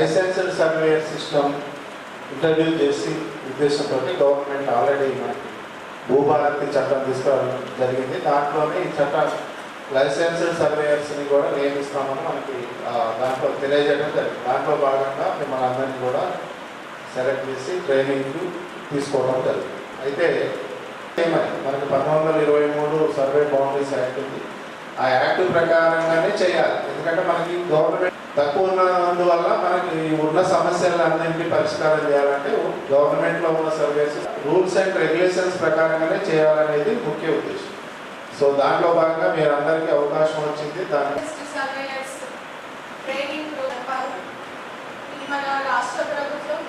Licence surveyor system interview చేసి ఉద్దేశంతో government already Bhubharati చట్టం తీసుకురావడం జరిగింది. దాంట్లోనే ఈ చట్టం లైసెన్స్డ్ సర్వేయర్స్ని కూడా నియమిస్తామని మనకి దాంట్లో తెలియజేయడం జరిగింది. దాంట్లో భాగంగా మిమ్మల్ని అందరినీ కూడా సెలెక్ట్ చేసి ట్రైనింగ్ తీసుకోవడం జరిగింది. అయితే ఏమని మనకి పంతొమ్మిది వందల ఇరవై మూడు సర్వే బౌండరీస్ యాక్ట్ ఉంది. ఆ యాక్ట్ ప్రకారంగానే చేయాలి. ఎందుకంటే మనకి గవర్నమెంట్ తక్కువ ఉన్నందువల్ల మనకి ఉన్న సమస్యలన్నింటినీ పరిష్కారం చేయాలంటే గవర్నమెంట్లో ఉన్న సర్వీస్ రూల్స్ అండ్ రెగ్యులేషన్స్ ప్రకారంగానే చేయాలనేది ముఖ్య ఉద్దేశం. సో దాంట్లో భాగంగా మీరు అందరికీ అవకాశం వచ్చింది. దాన్ని మన రాష్ట్ర ప్రభుత్వం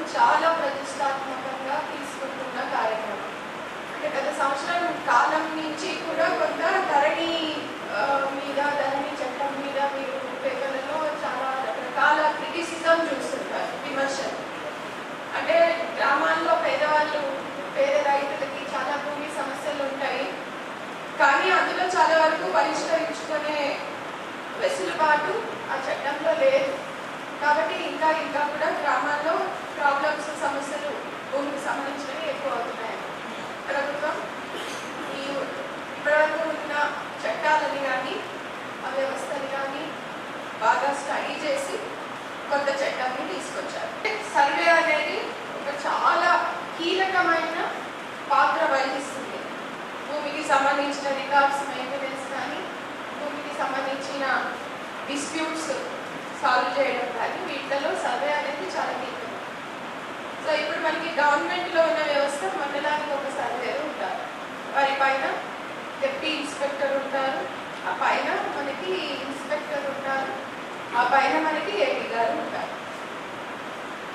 క్రిటిసిజం చూస్తుంటారు విమర్శలు. అంటే గ్రామాల్లో పేదవాళ్ళు పేద రైతులకి చాలా భూమి సమస్యలు ఉంటాయి. కానీ అందులో చాలా వరకు పరిష్కరించుకునే వెసులుబాటు ఆ చట్టంలో లేదు. కాబట్టి ఇంకా ఇంకా కూడా గ్రామాల్లో ప్రాబ్లమ్స్ సమస్యలు భూమికి సంబంధించినవి ఎక్కువ అవుతున్నాయి. ప్రభుత్వం ఈ ఇప్పటివరకు ఉన్న చట్టాలని కానీ ఆ వ్యవస్థని కానీ బాగా స్టడీ చేసి కొత్త చట్టాన్ని తీసుకొచ్చారు. సర్వే అనేది ఒక చాలా కీలకమైన పాత్ర వహిస్తుంది. భూమికి సంబంధించిన రికార్డ్స్ మెయింటెనెన్స్ కానీ భూమికి సంబంధించిన డిస్ప్యూట్స్ సాల్వ్ చేయడం కానీ వీటిలో సర్వే అనేది చాలా కీలకం. సో ఇప్పుడు మనకి గవర్నమెంట్లో ఉన్న వ్యవస్థ మండలానికి ఒక సర్వేరు ఉంటారు. వారి పైన డిప్యూటీ ఇన్స్పెక్టర్ ఉంటారు. ఆ పైన మనకి ఇన్స్పెక్టర్ ఉంటారు ఆ పైన మనకి ఏపీ గారు ఉంటారు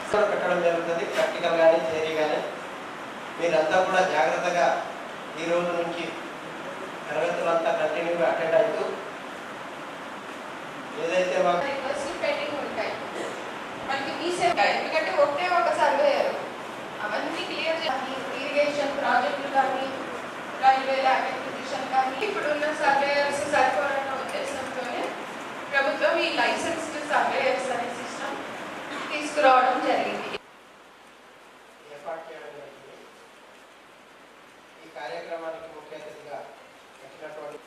కూడా పెట్టడం జరుగుతుంది ప్రాక్టికల్ కానీ థియరీ కానీ మీరంతా కూడా జాగ్రత్తగా ఈ రోజు నుంచి తరగతులంతా కంటిన్యూగా అటెండ్ అవుతూ ఏదైతే మాకు రివర్స్ పెండింగ్ ఉంటాయి. మనకి మీసే ఎందుకంటే ఒకటే ఒక సర్వేయర్ అవన్నీ క్లియర్ కానీ ఇరిగేషన్ ప్రాజెక్టులు కానీ రైల్వే ల్యాండ్ ఎక్విజిషన్ కానీ ఇప్పుడున్న సర్వేయర్స్ సరిపోరన్న ఉద్దేశంతోనే ప్రభుత్వం ఈ లైసెన్స్డ్ సర్వేయర్స్ అనే సిస్టమ్ తీసుకురావడం జరిగింది. ఏర్పాటు చేయడం జరిగింది. ఈ కార్యక్రమానికి ముఖ్య అతిథిగా వచ్చినటువంటి